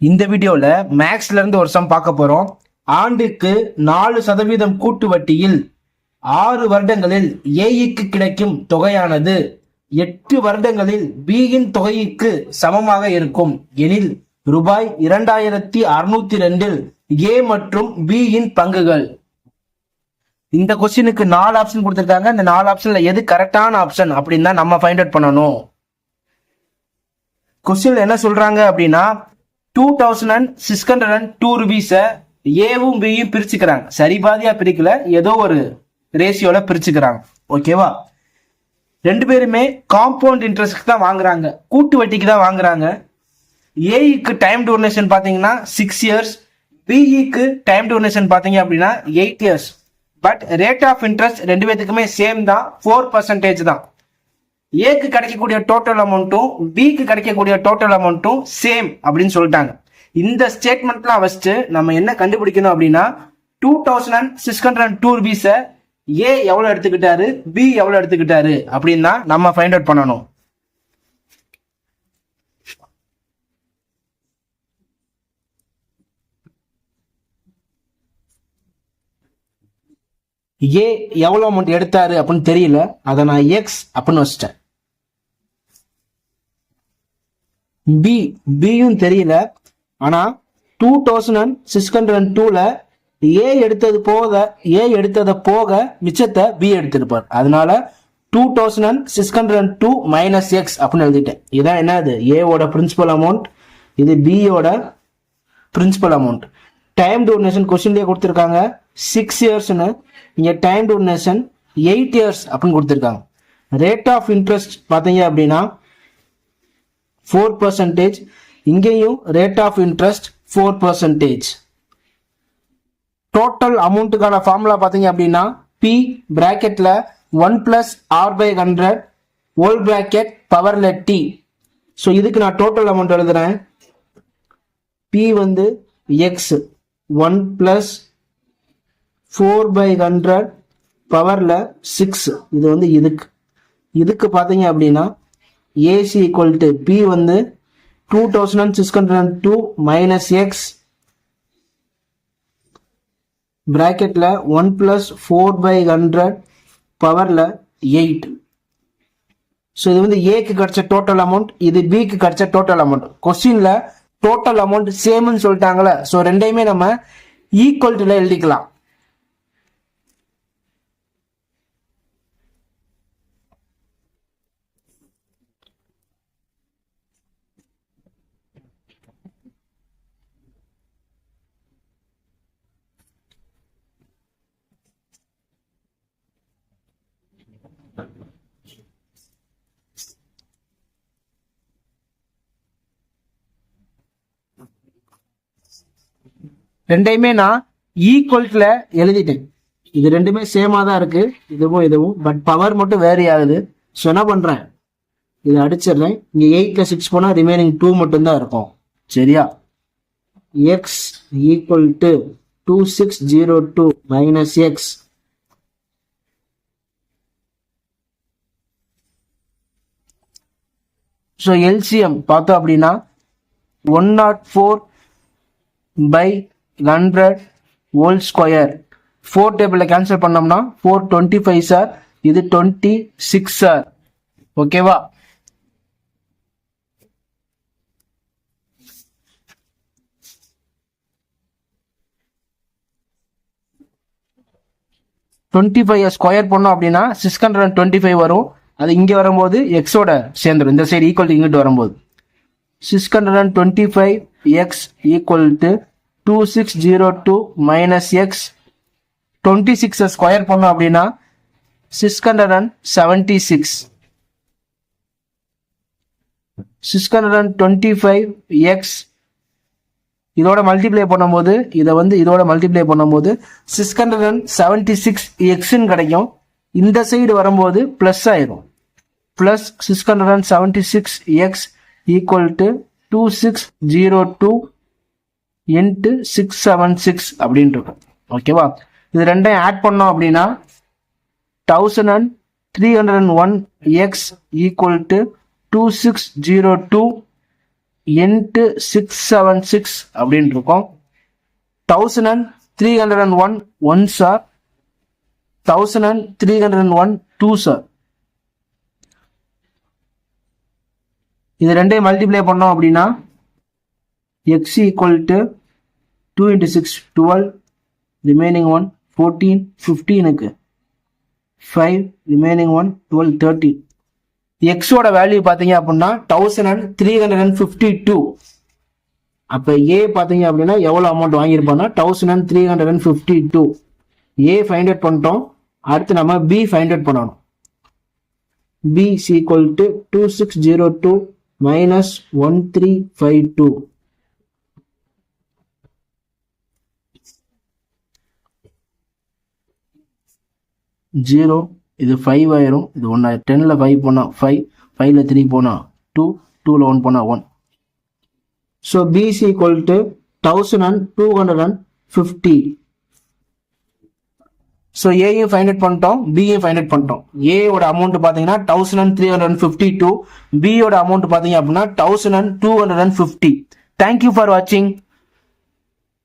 இந்த வீடியோவில் மேக்ஸ்லேருந்து ஒரு சம் பார்க்க போகிறோம் ஆண்டுக்கு நாலு சதவீதம் கூட்டு வட்டியில் ஆறு வருடங்களில் ஏஇக்கு கிடைக்கும் தொகையானது எட்டு வருடங்களில் பியின் தொகைக்கு சமமாக இருக்கும். எனில் ரூபாய் இரண்டாயிரத்தி அறுநூத்தி ரெண்டில் ஏ மற்றும் பியின் பங்குகள். இந்த கொஸ்டினுக்கு நாலு ஆப்ஷன் கொடுத்துருக்காங்க. இந்த நாலு ஆப்ஷன்ல எது கரெக்டான ஆப்ஷன் அப்படின்னு தான் நம்ம ஃபைண்ட் அவுட் பண்ணணும். கொஸ்டின்ல என்ன சொல்றாங்க அப்படின்னா two thousand and six hundred and two ருபீஸை ஏவும் பியும் பிரிச்சுக்கிறாங்க. சரி பாதியா பிரிக்கல. ஏதோ ஒரு ரேஷியோல பிரிச்சுக்கிறாங்க. ஓகேவா ரெண்டு பேருமே காம்பவுண்ட் இன்ட்ரெஸ்ட்க்கு தான் வாங்குறாங்க. கூட்டு வட்டிக்கு தான் வாங்குறாங்க. ஏஇக்கு டைம் டூரேஷன் பார்த்தீங்கன்னா சிக்ஸ் இயர்ஸ் பிஇக்கு டைம் டூரேஷன் பார்த்தீங்க அப்படின்னா eight years but rate of interest ரெண்டு பேத்துக்குமே சேம் தான். ஃபோர் பர்சன்டேஜ் தான். ஏக்கு கிடைக்கக்கூடிய டோட்டல் அமௌண்ட்டும் பிக்கு கிடைக்கக்கூடிய டோட்டல் அமௌண்ட்டும் சேம் அப்படின்னு சொல்லிட்டாங்க. இந்த ஸ்டேட்மெண்ட்லாம் வச்சுட்டு நம்ம என்ன கண்டுபிடிக்கணும் அப்படின்னா two thousand and six hundred and two ருபீஸை A எவ்வளோ எடுத்துக்கிட்டாரு பி எவ்வளோ எடுத்துக்கிட்டாரு அப்படின்னு தான் நம்ம ஃபைண்ட் அவுட் பண்ணணும். ஏ எவ்வளோ அமௌண்ட் எடுத்தாரு அப்படின்னு தெரியல அதை நான் எக்ஸ் அப்படின்னு வச்சிட்டேன். பி பியும் தெரியல. ஆனா two thousand and six hundred and டூல ஏ எடுத்தது போக ஏ எடுத்ததை போக மிச்சத்தை பி எடுத்திருப்பார். அதனால two thousand and six hundred and two minus x அப்படின்னு எழுதிட்டேன். இதான் என்னது? ஏவோட பிரின்சிபல் அமௌண்ட் இது பியோட பிரின்சிபல் அமௌண்ட் டைம் டொனேஷன் கொஸ்டின்லேயே கொடுத்துருக்காங்க. சிக்ஸ் இயர்ஸ்னு இங்கே டைம் டொனேஷன் எயிட் இயர்ஸ் அப்படின்னு கொடுத்துருக்காங்க. ரேட் ஆஃப் இன்ட்ரெஸ்ட் பார்த்தீங்க அப்படின்னா ஃபோர் பர்சன்டேஜ் இங்கேயும் rate of interest four percentage total அமௌண்ட்டுக்கான formula பார்த்தீங்க அப்படின்னா P பிராக்கெட்டில் one plus R by hundred whole bracket பவர்ல T so இதுக்கு நான் டோட்டல் அமௌண்ட் எழுதுறேன். பி வந்து X one plus four by hundred பவரில் சிக்ஸ் இது வந்து இதுக்கு. இதுக்கு பார்த்தீங்க அப்படின்னா ஏசி ஈக்குவல் டு பி வந்து two thousand and six hundred and two minus X ப்ராக்கெட்டில் one plus four by hundred பவரில் எயிட் ஸோ இது வந்து ஏக்கு கிடைச்ச டோட்டல் அமௌண்ட் இது பிக்கு கிடைச்ச டோட்டல் அமௌண்ட் கொஸ்டினில் டோட்டல் அமௌண்ட் சேம்னு சொல்லிட்டாங்களே ஸோ ரெண்டையுமே நம்ம ஈக்குவல்ட்டில் எழுதிக்கலாம். ரெண்டையுமே நான் ஈக்குவல்ட்டில் எழுதிட்டேன். இது ரெண்டுமே சேமாக தான் இருக்கு. இதுவும் இதுவும். பட் பவர் மட்டும் வேரி ஆகுது ஸோ என்ன பண்ணுறேன் இதை அடிச்சிடுறேன். இங்கே எயிட்ல சிக்ஸ் போனால் ரிமைனிங் டூ மட்டும்தான் இருக்கும். சரியா? X equal to two six zero two minus X so LCM பார்த்தோம் அப்படின்னா one not four by hundred whole square four டேபிளில் கேன்சல் பண்ணோம்னா ஃபோர் டுவெண்ட்டி ஃபைவ் சார் இது டுவெண்ட்டி சிக்ஸ் சார் ஓகேவா டுவெண்ட்டி ஃபைவ் ஸ்கொயர் பண்ணோம் அப்படின்னா six hundred and twenty five வரும். அது இங்கே வரும்போது எக்ஸோட சேர்ந்துடும் இந்த சைடு ஈக்குவல் இங்கிட்டு வரும்போது. Six hundred and twenty five X equal to two six zero two minus X twenty சிக்ஸை ஸ்கொயர் பண்ணோம் அப்படின்னா six hundred and seventy six six hundred and twenty five X இதோட மல்டிப்ளை பண்ணும்போது இதை வந்து இதோட மல்டிப்ளை பண்ணும்போது six hundred and seventy six எக்ஸ்ன்னு கிடைக்கும். இந்த சைடு வரும்போது ப்ளஸ் ஆயிரும். Plus six hundred and seventy six X equal to two six zero two into six seven six அப்படின்ட்டு இருக்கும் ஓகேவா இது ரெண்டையும் ஆட் பண்ணோம் அப்படின்னா thousand and three hundred and one X equal to two six zero two into six seven six அப்படின்னு இருக்கும் thousand and three hundred and one one sir thousand and three hundred and one two sir இது ரெண்டையும் multiply பண்ணோம் அப்படின்னா x equal to 2 into 6 12 remaining one 14 15 இருக்கு. 5 remaining one 12 13 x ஓட value பார்த்தீங்க அப்படின்னா thousand and three hundred and fifty two அப்போ A பார்த்தீங்க அப்படின்னா எவ்வளோ amount வாங்கியிருப்பான்னா thousand and three hundred and fifty two A find out பண்ணிட்டோம். அடுத்து நம்ம பி ஃபைண்ட் அவுட் பண்ணணும். B C equal to two six zero two minus one three five two zero இது five ஆயிரும் இது ஒன்று டெனில் ஃபைவ் போனால் ஃபைவ் ஃபைவ்ல த்ரீ போனால் டூ டூவில் ஒன் போனால் one so BC equal to thousand and two hundred and fifty so ஏயும் ஃபைண்ட் அவுட் பண்ணிட்டோம் பியும் ஃபைண்ட் அவுட் பண்ணிட்டோம். ஏயோட அமௌண்ட் பார்த்தீங்கன்னா thousand and three hundred and fifty two பியோட அமௌண்ட் பார்த்தீங்க அப்படின்னா thousand and two hundred and fifty thank you for வாட்சிங்